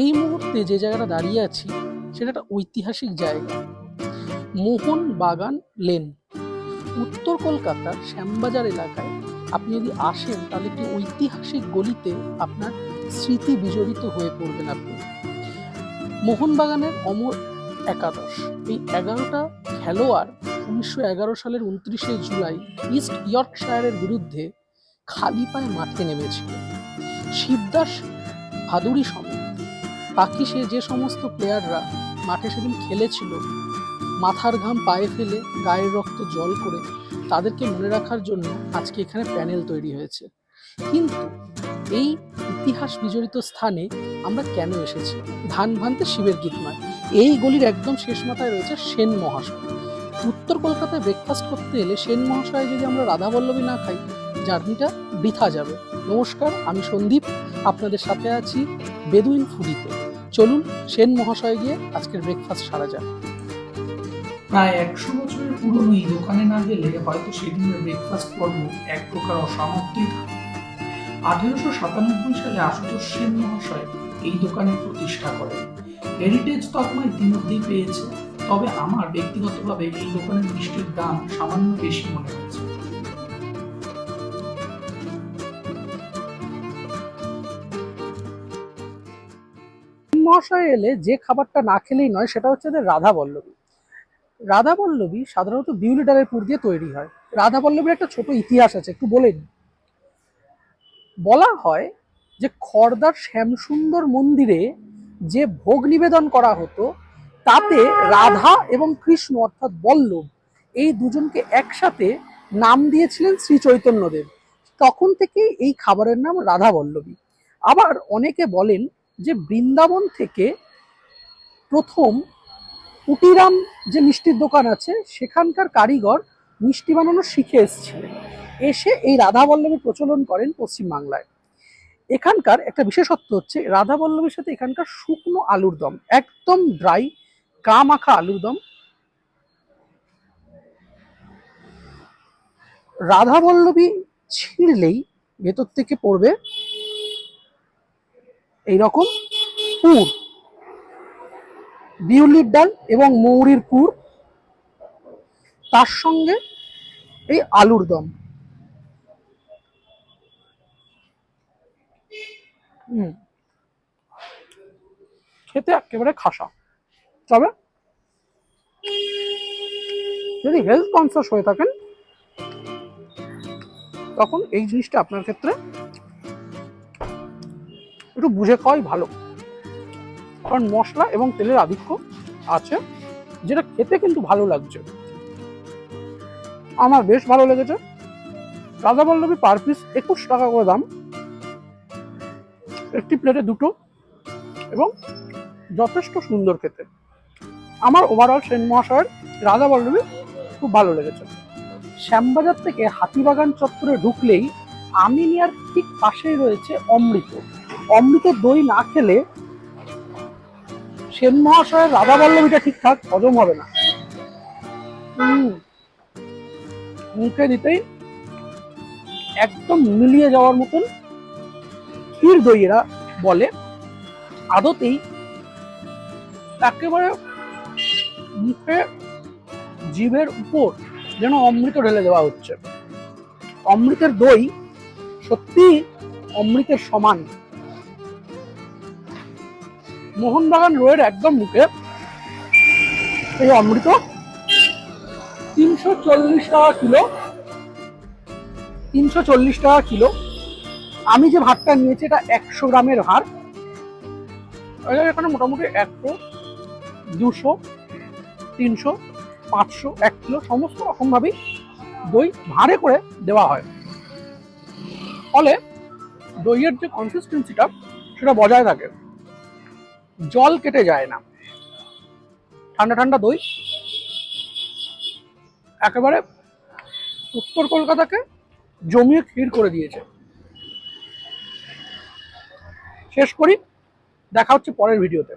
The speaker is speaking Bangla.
এই মুহূর্তে যে জায়গাটা দাঁড়িয়ে আছি সেটা একটা ঐতিহাসিক জায়গা। মোহন বাগান লেন। উত্তর কলকাতার শ্যামবাজার এলাকায় আপনি যদি আসেন, তাহলে একটি ঐতিহাসিক গলিতে আপনার স্মৃতি বিজড়িত হয়ে পড়বেন আপনি। মোহনবাগানের অমর একাদশ। এই এগারোটা খেলোয়াড় উনিশশো এগারো সালের উনত্রিশে জুলাই ইস্ট ইয়র্কশায়ারের বিরুদ্ধে খালি পায়ে মাঠে নেমেছিল। শিবদাস ভাদুড়ি সমেত বাকি সে যে সমস্ত প্লেয়াররা মাঠে সেদিন খেলেছিল, মাথার ঘাম পায়ে ফেলে গায়ের রক্ত জল করে তাদেরকে মনে রাখার জন্য আজকে এখানে প্যানেল তৈরি হয়েছে। কিন্তু এই ইতিহাস বিজড়িত স্থানে আমরা কেন এসেছি? ধান ভানতে শিবের গীত নয়। এই গলির একদম শেষ মাথায় রয়েছে সেন মহাশয়। উত্তর কলকাতায় ব্রেকফাস্ট করতে এলে সেন মহাশয় যদি আমরা রাধাবল্লভী না খাই, জার্নিটা বৃথা যাবে। নমস্কার, আমি সন্দীপ, আপনাদের সাথে আছি বেদুইন ফুডিতে। চলুন সেন মহাশয় গিয়ে আজকের ব্রেকফাস্ট সারা যাক। প্রায় একশো বছরের পুরনো এই দোকানে না গেলে হয়তো সেদিনের ব্রেকফাস্ট পর্ব এক প্রকার অসমাপ্তই আঠেরোশো সাতানব্বই সালে আশুতোষ সেন মহাশয় এই দোকানের প্রতিষ্ঠা করেন। হেরিটেজ তকমা ইতিমধ্যেই পেয়েছে। তবে আমার ব্যক্তিগতভাবে এই দোকানের মিষ্টির দাম সামান্য বেশি মনে হয়েছে মহাশয় এলে যে খাবারটা না খেলেই নয়, সেটা হচ্ছে যে রাধা বল্লভী রাধা বল্লভী সাধারণত বিউলি ডালের পুর দিয়ে তৈরি হয়। রাধা বল্লভীর একটা ছোট ইতিহাস আছে, একটু বলে বলা হয় যে খড়দার শ্যামসুন্দর মন্দিরে যে ভোগ নিবেদন করা হতো, তাতে রাধা এবং কৃষ্ণ অর্থাৎ বল্লভ এই দুজনকে একসাথে নাম দিয়েছিলেন শ্রী চৈতন্যদেব। তখন থেকে এই খাবারের নাম রাধা বল্লভী আবার অনেকে বলেন যে বৃন্দাবন থেকে প্রথম কুটিরাম যে মিষ্টির দোকান আছে, সেখানকার কারিগর মিষ্টি বানানো শিখে এসেছিলেন। এসে এই রাধা বল্লভীর প্রচলন করেন পশ্চিমবাংলায়। এখানকার একটা বিশেষত্ব হচ্ছে, রাধা বল্লভীর সাথে এখানকার শুকনো আলুর দম, একদম ড্রাই গা মাখা আলুর দম। রাধা বল্লভী ছিঁড়লেই ভেতর থেকে পড়বে এইরকম পুর, বিউলির ডাল এবং মৌরির পুর, তার সঙ্গে এই আলুর দম। খেতে একেবারে খাসা। তবে যদি হেলথ কনসিয়াস হয়ে থাকেন, তখন এই জিনিসটা আপনার ক্ষেত্রে একটু বুঝে খাওয়াই ভালো। কারণ মশলা এবং তেলের আধিক্য আছে, যেটা খেতে কিন্তু ভালো লাগছে। আমার বেশ ভালো লেগেছে। রাধা বল্লভী পার পিস একুশ টাকা করে দাম। একটি প্লেটে দুটো এবং যথেষ্ট সুন্দর খেতে। আমার ওভারঅল সেন মহাশয়ের রাজা বল্লভী খুব ভালো লেগেছে। শ্যামবাজার থেকে হাতিবাগান চত্বরে ঢুকলেই আমিনিয়ার ঠিক পাশেই রয়েছে অমৃত। অমৃত দই না খেলে সেন মহাশয়ের রাধা বল্লভীটা ঠিকঠাক হজম হবে না। মুখে দিতেই একদম মিলিয়ে যাওয়ার মতন ক্ষীর দই এরা বলে। আদতেই একেবারে মুখে জীবের উপর যেন অমৃত ঢেলে দেওয়া হচ্ছে। অমৃতের দই সত্যি অমৃতের সমান। মোহনবাগান রোডের একদম মুখে। এই অমৃত, তিনশো চল্লিশ টাকা কিলো। তিনশো চল্লিশ টাকা কিলো। আমি যে ভাতটা নিয়েছি, এটা একশো গ্রামের ভাত। এখানে মোটামুটি একশো, দুশো, তিনশো, পাঁচশো, এক কিলো, সমস্ত রকমভাবেই দই ভাঁড়ে করে দেওয়া হয়। ফলে দইয়ের যে কনসিস্টেন্সিটা সেটা বজায় থাকে। জল কেটে যায় না। ঠান্ডা ঠান্ডা দই। একেবারে উত্তর কলকাতাকে জমিয়ে ক্ষীর করে দিয়েছে। শেষ করি, দেখা হচ্ছে পরের ভিডিওতে।